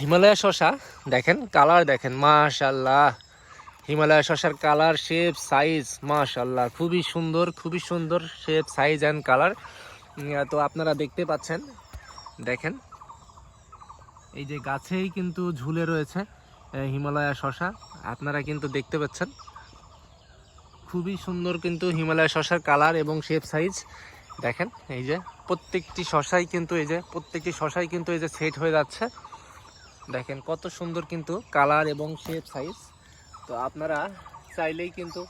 হিমালয়া শশা, দেখেন কালার দেখেন মাশাল্লাহ হিমালয়া শশার কালার শেপ সাইজ মাশাল্লাহ খুবই সুন্দর খুবই সুন্দর শেপ সাইজ অ্যান্ড কালার তো আপনারা দেখতে পাচ্ছেন, দেখেন। এই যে গাছেই কিন্তু ঝুলে রয়েছে হিমালয়া শশা, আপনারা কিন্তু দেখতে পাচ্ছেন। খুবই সুন্দর কিন্তু হিমালয়া শশার কালার এবং শেপ সাইজ দেখেন, এই যে প্রত্যেকটি শশাই কিন্তু, এই যে প্রত্যেকটি শশাই কিন্তু, এই যে সেট হয়ে যাচ্ছে। দেখেন কত সুন্দর কিন্তু কালার এবং শেপ সাইজ তো আপনারা চাইলেই কিন্তু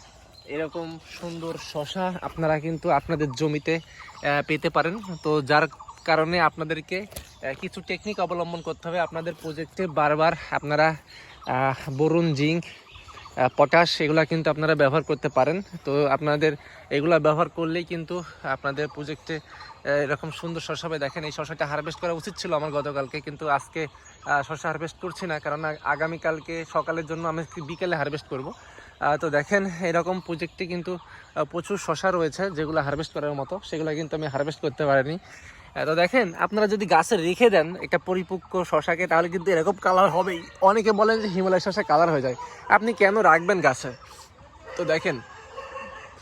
এরকম সুন্দর শশা আপনারা কিন্তু আপনাদের জমিতে পেতে পারেন। তো যার কারণে আপনাদেরকে কিছু টেকনিক অবলম্বন করতে হবে। আপনাদের প্রজেক্টে বারবার আপনারা বরুণ জিঙ্ক পটাশ, এগুলো কিন্তু আপনারা ব্যবহার করতে পারেন। তো আপনাদের এগুলো ব্যবহার করলেই কিন্তু আপনাদের প্রজেক্টে এরকম সুন্দর শশা হবে। দেখেন, এই শশাটা হারভেস্ট করা উচিত ছিল আমার গতকালকে, কিন্তু আজকে শশা হারভেস্ট করছি না, কারণ আগামীকালকে সকালের জন্য আমি বিকেলে হারভেস্ট করব। তো দেখেন, এরকম প্রজেক্টে কিন্তু প্রচুর শশা রয়েছে যেগুলো হারভেস্ট করার মতো। সেগুলো কিন্তু আমি হারভেস্ট করতে পারিনি। তো দেখেন আপনারা যদি গাছে রেখে দেন একটা পরিপক্ক শশাকে তাহলে কিন্তু এরকম কালার হবেই। অনেকে বলেন যে হিমালয় শশা কালার হয়ে যায়। আপনি কেন রাখবেন গাছে? তো দেখেন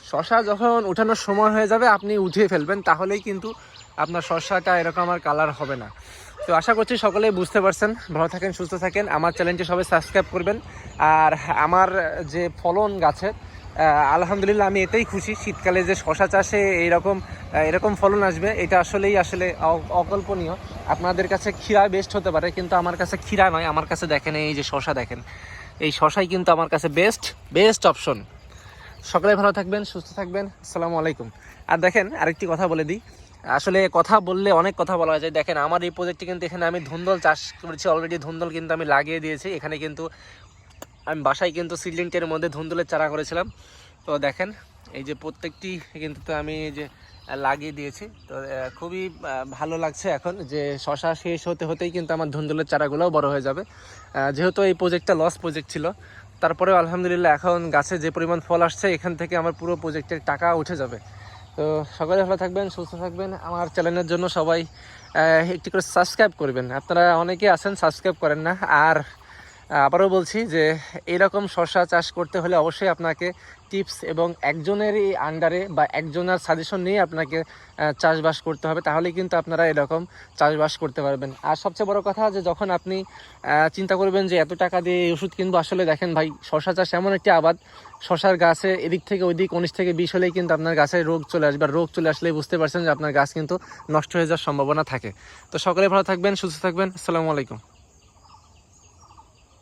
শশা যখন উঠানোর সময় হয়ে যাবে আপনি উঠিয়ে ফেলবেন তাহলেই কিন্তু আপনার শশাটা এরকম আর কালার হবে না। তো আশা করছি সকলেই বুঝতে পারছেন। ভালো থাকেন সুস্থ থাকেন। আমার চ্যানেলটি সবাই সাবস্ক্রাইব করবেন। আর আমার যে ফলন আহ, আলহামদুলিল্লাহ আমি এতেই খুশি। শীতকালে যে শশা চাষে এইরকম এরকম ফলন আসবে, এটা আসলেই আসলে অকল্পনীয়। আপনাদের কাছে ক্ষীরা বেস্ট হতে পারে, কিন্তু আমার কাছে ক্ষীরা নয়, আমার কাছে দেখেন এই যে শশা দেখেন। এই শশাই কিন্তু আমার কাছে বেস্ট বেস্ট অপশন সকলে ভালো থাকবেন, সুস্থ থাকবেন, আসসালামু আলাইকুম। আর দেখেন, আরেকটি কথা বলে দিই। আসলে কথা বললে অনেক কথা বলা যায়। দেখেন, আমার এই প্রজেক্টে কিন্তু এখানে আমি ধুন্দল চাষ করেছি অলরেডি ধুন্দল কিন্তু আমি লাগিয়ে দিয়েছি। এখানে কিন্তু আমি বাসায় কিন্তু সিডলিংটের মধ্যে ধুন্দলের চারা করেছিলাম। তো দেখেন, এই যে প্রত্যেকটি কিন্তু তো আমি যে লাগিয়ে দিয়েছি। তো খুবই ভালো লাগছে এখন যে শশা শেষ হতে হতেই কিন্তু আমার ধুন্দলের চারাগুলোও বড় হয়ে যাবে। যেহেতু এই প্রজেক্টটা লস প্রজেক্ট ছিল, তারপরেও আলহামদুলিল্লাহ এখন গাছে যে পরিমাণ ফল আসছে, এখান থেকে আমার পুরো প্রজেক্টের টাকা উঠে যাবে। তো সকলে ভালো থাকবেন, সুস্থ থাকবেন। আমার চ্যানেলের জন্য সবাই একটি করে সাবস্ক্রাইব করবেন। আপনারা অনেকে আছেন সাবস্ক্রাইব করেন না। আর আবারও বলছি যে এরকম শশা চাষ করতে হলে অবশ্যই আপনাকে টিপস এবং একজনেরই আন্ডারে বা একজনের সাজেশন নিয়ে আপনাকে চাষবাস করতে হবে, তাহলেই কিন্তু আপনারা এরকম চাষবাস করতে পারবেন। আর সবচেয়ে বড় কথা যে যখন আপনি চিন্তা করবেন যে এত টাকা দিয়ে ওষুধ কিনবো, আসলে দেখেন ভাই শশা চাষ এমন একটি আবাদ। শশার গাছে এদিক থেকে ওইদিক উনিশ থেকে বিশ হলেই কিন্তু আপনার গাছে রোগ চলে আসবে। আর রোগ চলে আসলেই বুঝতে পারছেন যে আপনার গাছ কিন্তু নষ্ট হয়ে যাওয়ার সম্ভাবনা থাকে। তো সকলে ভালো থাকবেন, সুস্থ থাকবেন। আসসালামু আলাইকুম।